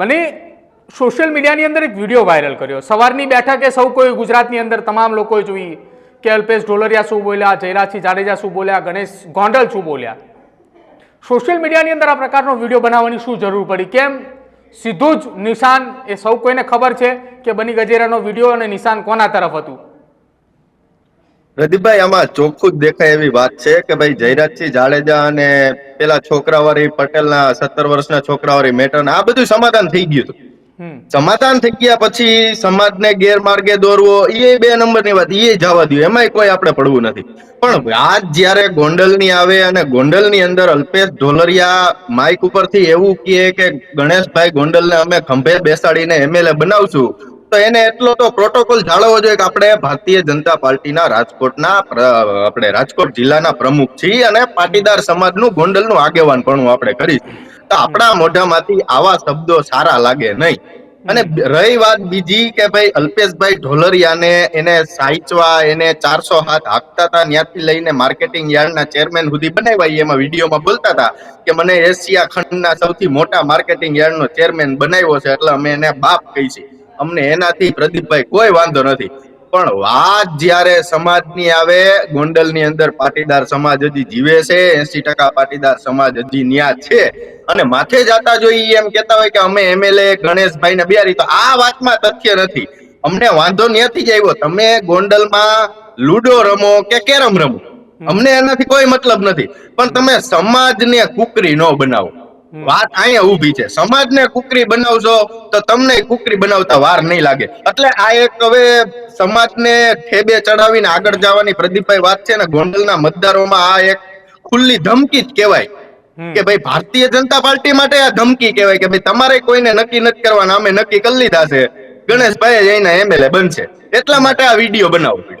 મને સોશિયલ મીડિયાની અંદર એક વીડિયો વાયરલ કર્યો. સવારની બેઠકે સૌ કોઈ ગુજરાતની અંદર તમામ લોકોએ જોઈ કે અલ્પેશ ઢોલરિયા શું બોલ્યા, જયરાજસિંહ જાડેજા શું બોલ્યા, ગણેશ ગોંડલ શું બોલ્યા. સોશિયલ મીડિયાની અંદર આ પ્રકારનો વીડિયો બનાવવાની શું જરૂર પડી? કેમ? સીધું જ નિશાન, એ સૌ કોઈને ખબર છે કે બની ગજેરાનો વીડિયો અને નિશાન કોના તરફ હતું? પ્રદીપભાઈ આમાં ચોખ્ખું જ દેખાય એવી વાત છે કે ભાઈ જયરાજસિંહ જાડેજા અને પેલા છોકરાવાળી પટેલના સત્તર વર્ષના છોકરાવાળી મેટર આ બધું સમાધાન થઈ ગયું હતું. સમાધાન થઈ ગયા પછી સમાજને ગેરમાર્ગે દોરવો એ બે નંબરની વાત એ જવા દઉં એમાંય કોઈ આપણે પડવું નથી. પણ આજ જ્યારે ગોંડલની આવે અને ગોંડલની અંદર અલ્પેશ ઢોલરિયા માઇક ઉપરથી એવું કહે કે ગણેશભાઈ ગોંડલને અમે ખંભે બેસાડીને એમએલએ બનાવશું તો એને એટલો તો પ્રોટોકોલ જાળવવો જોઈએ કે આપણે ભારતીય જનતા પાર્ટીના રાજકોટના આપણે રાજકોટ જિલ્લાના પ્રમુખ છીએ અને પાટીદાર સમાજનું ગોંડલનું આગેવાન પણ આપણે કરીશું. તો આપણા મોઢામાંથી આવા શબ્દો સારા લાગે નહીં. અને રહી વાત બીજી કે ભાઈ અલ્પેશભાઈ ઢોલરિયાને એને સાચવા, એને ચારસો હાથ હાંકતા હતા, ત્યાંથી લઈને માર્કેટિંગ યાર્ડના ચેરમેન સુધી બનાવ્યા. એમાં વિડીયોમાં બોલતા હતા કે મને એશિયા ખંડના સૌથી મોટા માર્કેટિંગ યાર્ડનો ચેરમેન બનાવ્યો છે, એટલે અમે એને બાપ કહી છે અમને એનાથી પ્રદીપભાઈ કોઈ વાંધો નથી. પણ વાત જ્યારે સમાજની આવે, ગોંડલની અંદર પાટીદાર સમાજ હજી જીવે છે એસી ટકા પાટીદાર સમાજ હજી ન્યા છે. અને માથે જાતા જોઈ એમ કેતા હોય કે અમે એમએલએ ગણેશભાઈ ને બિહારી, તો આ વાતમાં તથ્ય નથી. અમને વાંધો ત્યાંથી જ આવ્યો. તમે ગોંડલમાં લુડો રમો કે કેરમ રમો? અમને એનાથી કોઈ મતલબ નથી. પણ તમે સમાજને કુકરી ન બનાવો. વાત અહીંયા ઊભી છે. સમાજને કુકરી બનાવશો તો તમને કુકરી બનાવતા વાર નહીં લાગે. એટલે આ એક હવે સમાજને ઠેબે ચડાવીને આગળ જવાની પ્રદીપભાઈ વાત છે ને ગોંડલના મતદારોમાં આ એક ખુલ્લી ધમકી જ કહેવાય કે ભાઈ ભારતીય જનતા પાર્ટી માટે આ ધમકી કહેવાય કે ભાઈ તમારે કોઈને નક્કી નથી કરવાના અમે નક્કી કરી લીધા છે. ગણેશભાઈ જઈને એમએલએ બનશે. એટલા માટે આ વીડિયો બનાવો.